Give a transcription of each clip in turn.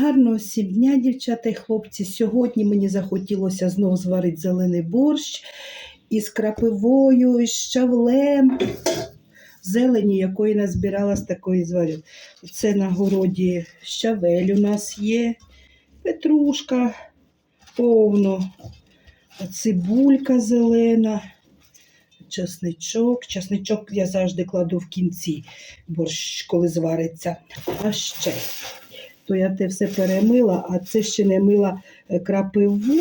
Гарного всім дня, дівчата і хлопці. Сьогодні мені захотілося знов зварити зелений борщ із крапивою, із щавлем, зелені, якої назбирала з такої зварю. Це на городі щавель у нас є, петрушка повно, цибулька зелена, чесничок. Чесничок я завжди кладу в кінці, борщ, коли звариться. А ще то я те все перемила, а це ще не мила е, крапиву.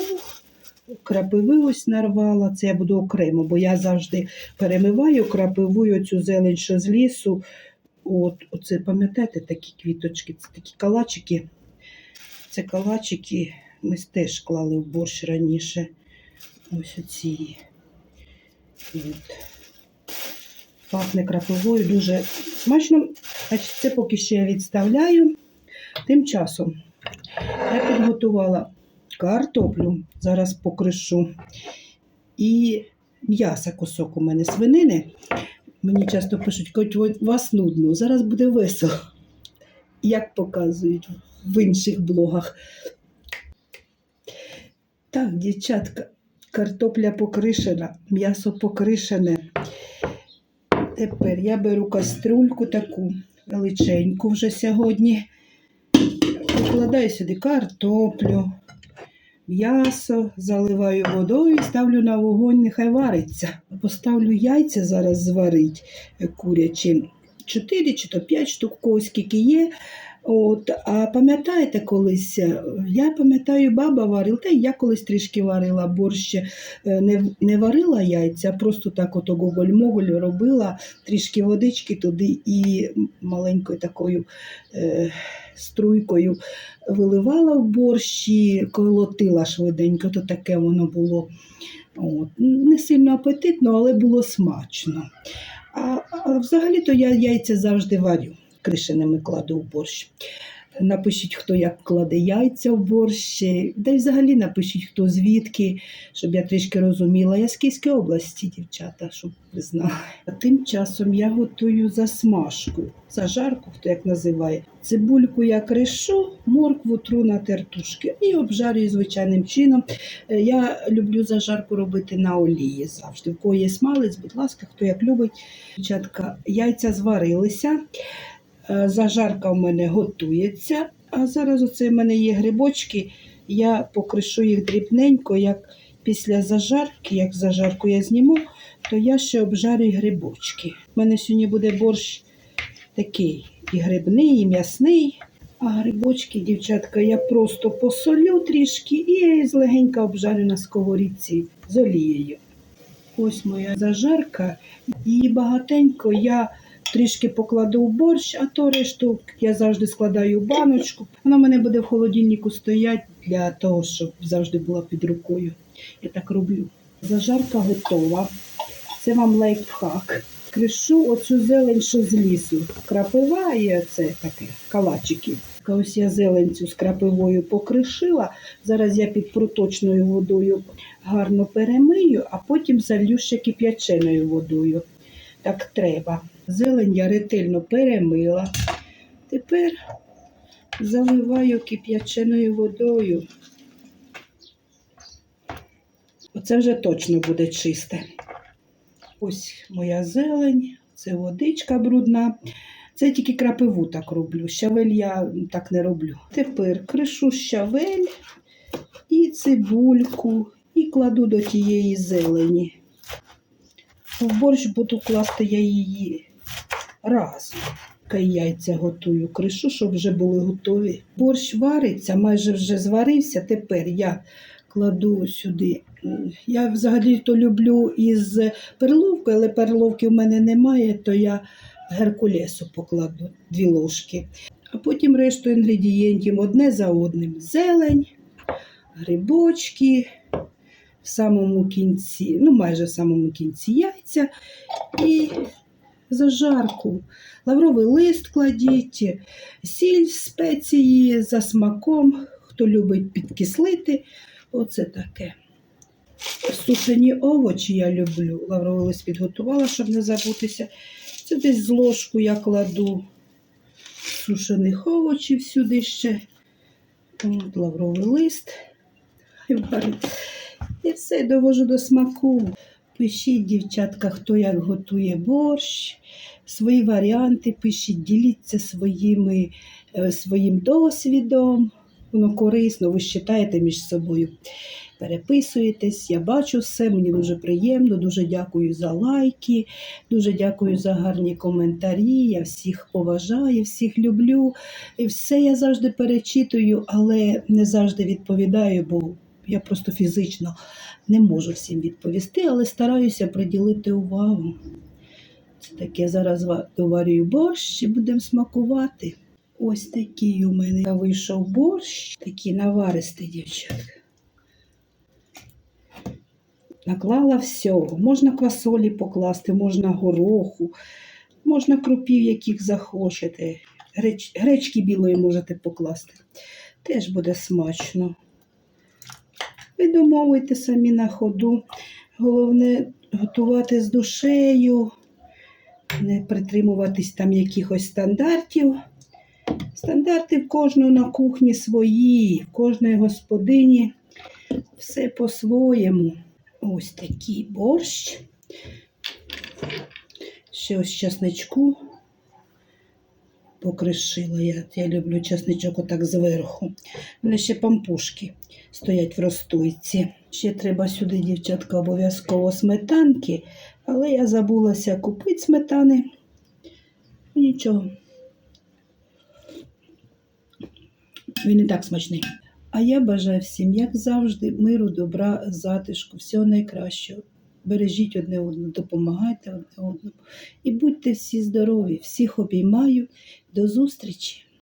Крапиви ось нарвала, це я буду окремо, бо я завжди перемиваю крапиву і оцю зелень, що з лісу. От, оце, пам'ятаєте, такі квіточки, це такі калачики. Це калачики ми теж клали в борщ раніше. Ось оці. От. Пахне крапивою дуже смачно. Це поки що я відставляю. Тим часом я підготувала картоплю, зараз покришу, і м'яса кусок у мене свинини. Мені часто пишуть, «Коть, вас нудно, зараз буде весело, як показують в інших блогах. Так, дівчатка, картопля покришена, м'ясо покришене. Тепер я беру каструльку таку величеньку вже сьогодні. Викладаю сюди картоплю, м'ясо, заливаю водою і ставлю на вогонь, нехай вариться. Поставлю яйця зараз зварить курячі. 4 чи то 5 штук, в когось скільки є. От, а пам'ятаєте колись, е, я пам'ятаю, баба варила, та я колись трішки варила борщ, е, не, не варила яйця, просто так ото гоголь-моголь робила, трішки водички туди і маленькою такою е, струйкою виливала в борщі, колотила швиденько, то таке воно було. От. Не сильно апетитно, але було смачно. А, а взагалі-то я яйця завжди варю, кришеними кладу в борщ. Напишіть, хто як кладе яйця в борщ, та й взагалі напишіть, хто звідки, щоб я трішки розуміла. Я з Київської області, дівчата, щоб ви знали. А тим часом я готую засмажку, зажарку, хто як називає. Цибульку я кришу, моркву тру на тертушки і обжарюю звичайним чином. Е, Я люблю зажарку робити на олії завжди. В кого є смалець, будь ласка, хто як любить. Дівчатка, яйця зварилися. Е, Зажарка в мене готується. А зараз оце в мене є грибочки. Я покришу їх дрібненько, як після зажарки, як зажарку я зніму, то я ще обжарю грибочки. У мене сьогодні буде борщ такий і грибний, і м'ясний. А грибочки, дівчатка, я просто посолю трішки і злегенько обжарю на сковорідці з олією. Ось моя зажарка. Її багатенько я трішки покладу в борщ, а то решту я завжди складаю в баночку. Вона мене буде в холодильнику стояти для того, щоб завжди була під рукою. Я так роблю. Зажарка готова. Це вам лайфхак. Кришу оцю зелень, що з лісу. Крапива і оце таке, калачики. Ось я зелень цю з крапивою покришила. Зараз я під проточною водою гарно перемию, а потім залью ще кип'яченою водою. Так треба. Зелень я ретельно перемила. Тепер заливаю кип'яченою водою. Оце вже точно буде чисте. Ось моя зелень, це водичка брудна. Це тільки крапиву так роблю. Щавель я так не роблю. Тепер кришу щавель і цибульку, і кладу до тієї зелені. В борщ буду класти я її Поки яйця готую, кришу, щоб вже були готові. Борщ вариться, майже вже зварився. Тепер я кладу сюди. Я взагалі-то люблю із перловкою, але перловки в мене немає, то я геркулесу покладу дві ложки. А потім решту інгредієнтів одне за одним. Зелень, грибочки, в самому кінці, ну майже в самому кінці яйця і зажарку. Лавровий лист кладіть, сіль, спеції за смаком, хто любить підкислити. Оце таке. Сушені овочі я люблю. Лавровий лист підготувала, щоб не забутися. Це десь з ложку я кладу сушених овочів сюди ще. От, лавровий лист. І все довожу до смаку. Пишіть, дівчатка, хто як готує борщ, свої варіанти пишіть, діліться своїми, е, своїм досвідом. Воно корисно, ви читаєте між собою. Переписуєтесь, я бачу все, мені дуже приємно, дуже дякую за лайки, дуже дякую за гарні коментарі. Я всіх поважаю, всіх люблю. І все я завжди перечитую, але не завжди відповідаю, бо я просто фізично не можу всім відповісти, але стараюся приділити увагу. Це таке зараз доварюю борщ і будемо смакувати. Ось такий у мене вийшов борщ, такий наваристий, дівчатка. Наклала всього. Можна квасолі покласти, можна гороху, можна крупів, яких захочете. Греч... Гречки білої можете покласти. Теж буде смачно. Ви домовуйте самі на ходу. Головне готувати з душею, не притримуватись там якихось стандартів. Стандарти в кожного на кухні свої, в кожної господині все по-своєму. Ось такий борщ. Ще ось часничку покришила. Я, я люблю часничок отак зверху. У мене ще пампушки стоять в розстойці. Ще треба сюди, дівчатка, обов'язково сметанки, але я забулася купити сметани. Нічого. Він і так смачний. А я бажаю всім, як завжди, миру, добра, затишку, всього найкращого. Бережіть одне одне, допомагайте одне одному. І будьте всі здорові, всіх обіймаю. До зустрічі!